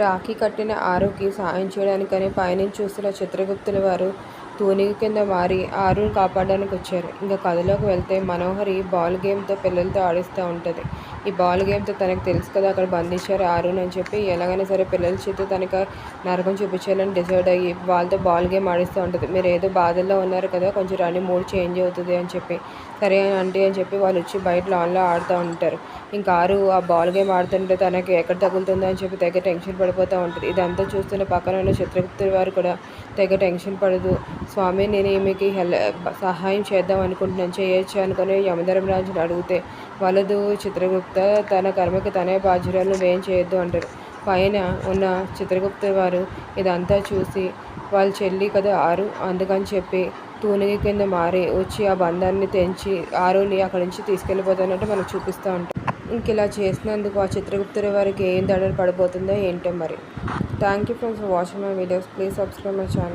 రాఖీ కట్టిన ఆరుకి సాయం చేయడానికని పైనుంచి చూస్తున్న చిత్రగుప్తుల వారు తూనిక కింద మారి ఆరుని కాపాడడానికి వచ్చారు ఇంకా కథలోకి వెళ్తే మనోహరి బాల్ గేమ్తో పిల్లలతో ఆడిస్తూ ఉంటుంది. ఈ బాల్ గేమ్తో తనకు తెలుసు కదా అక్కడ బంధించారు ఆరుని అని చెప్పి ఎలాగైనా సరే పిల్లల చేత తనకు నరకం చూపించాలని డిసైడ్ అయ్యి వాళ్ళతో బాల్ గేమ్ ఆడిస్తూ ఉంటుంది. మీరు ఏదో బాధల్లో ఉన్నారు కదా కొంచెం రండి మూడ్ చేంజ్ అవుతుంది అని చెప్పి. సరే అంటే అని చెప్పి వాళ్ళు వచ్చి బయట లాన్లో ఆడుతూ ఉంటారు. ఇంకా ఆరు ఆ బాల్ గేమ్ ఆడుతుంటే తనకి ఎక్కడ తగులుతుందో అని చెప్పి తెగ టెన్షన్ పడిపోతూ ఉంటుంది. ఇదంతా చూస్తున్న పక్కన ఉన్న చిత్రగుప్తుల వారు కూడా తెగ టెన్షన్ పడదు. స్వామి నేను ఈమెకి హెల్ సహాయం చేద్దాం అనుకుంటున్నాను. చేయొచ్చు అనుకుని యమధర్మరాజుని అడిగితే వలదు చిత్రగుప్త తన కర్మకి తనే బాధ్యురాలను వేయం చేయొద్దు అంటారు. పైన ఉన్న చిత్రగుప్త వారు ఇదంతా చూసి వాళ్ళ చెల్లి కదా ఆరు అందుకని చెప్పి తూనిగి కింద మారి వచ్చి ఆ బంధాన్ని తెంచి ఆరుని అక్కడి నుంచి తీసుకెళ్ళిపోతానంటే మనకు చూపిస్తూ ఉంటాం. ఇంక ఇలా చేసినందుకు ఆ చిత్రగుప్తుడి వారికి ఏం దడలు పడిపోతుందో ఏంటో మరి. Thank you friends for watching my videos please subscribe my channel